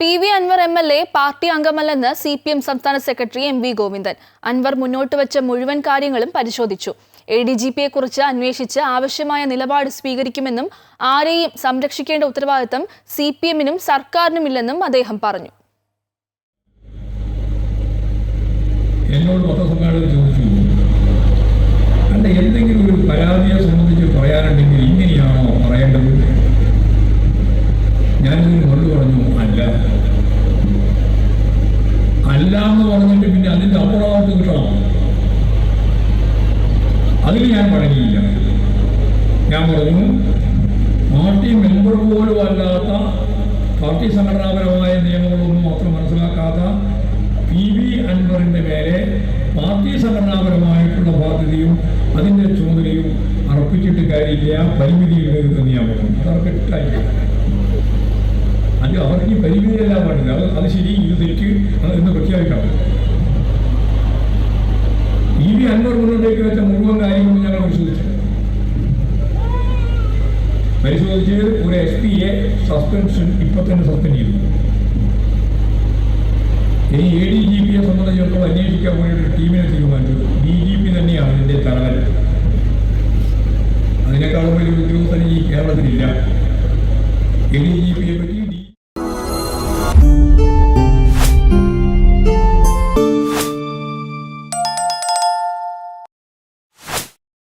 P V Anvar M L A party അംഗമല്ലെന്ന് C P M സംസ്ഥാന secretary M V Govindan. Anvar മുന്നോട്ട് വെച്ച മുഴുവൻ കാര്യങ്ങളും പരിശോധിച്ചു. എ ഡി ജി പിയെ കുറിച്ച് അന്വേഷിച്ച് ആവശ്യമായ നിലപാട് സ്വീകരിക്കുമെന്നും ആരെയും സംരക്ഷിക്കേണ്ട ഉത്തരവാദിത്തം സി പി എമ്മിനും സർക്കാരിനുമില്ലെന്നും അദ്ദേഹം പറഞ്ഞു. എന്നോട് പത്രസമ്മേളനം ചോദിച്ചു. അല്ല എന്തെങ്കിലും ഒരു പരാതിയെ സംബന്ധിച്ച് പറയാനുണ്ടെങ്കിൽ അല്ല എന്ന് പറഞ്ഞിട്ട് പിന്നെ അതിന്റെ അപ്പുറമായിട്ട് കിട്ടണം അതിന് ഞാൻ പഴകിയില്ല. ഞാൻ പറഞ്ഞു പാർട്ടി മെമ്പർ പോലും അല്ലാത്ത പാർട്ടി സംഘടനാപരമായ നിയമങ്ങളൊന്നും മാത്രം മനസ്സിലാക്കാത്ത പി വി അൻവറിന്റെ മേലെ പാർട്ടി സംഘടനാപരമായിട്ടുള്ള ബാധ്യതയും അതിന്റെ ചുമതലയും അർപ്പിച്ചിട്ട് കാര്യമില്ല. പരിമിതിയുണ്ട് എന്ന് ഞാൻ പറഞ്ഞു. അത് അവർക്ക് പരിമിതിയല്ല പാടില്ല അത് ശരി ഇത് തെറ്റ് അത് എന്ന് പ്രഖ്യാപിക്കണം പി വി അൻവർ മുന്നോട്ടേക്ക് വെച്ച മുഴുവൻ കാര്യങ്ങളും ഞങ്ങൾ പരിശോധിച്ചു. പരിശോധിച്ച് ഒരു എസ് എ സസ്പെൻഷൻ ഇപ്പൊ തന്നെ സസ്പെൻഡ് ചെയ്തു. ഇനി എ ഡി ജി പിയെ സംബന്ധിച്ചിടത്തോളം അന്വേഷിക്കാൻ വേണ്ടിയിട്ട് ടീമിനെ തീരുമാനിച്ചു ഡി ജി പി തന്നെയാണ് ഇതിന്റെ തലവൻ. അതിനേക്കാളും വലിയ ഉദ്യോഗസ്ഥൻ ഈ കേരളത്തിലില്ല. എ ഡി ജി പിയെ പറ്റി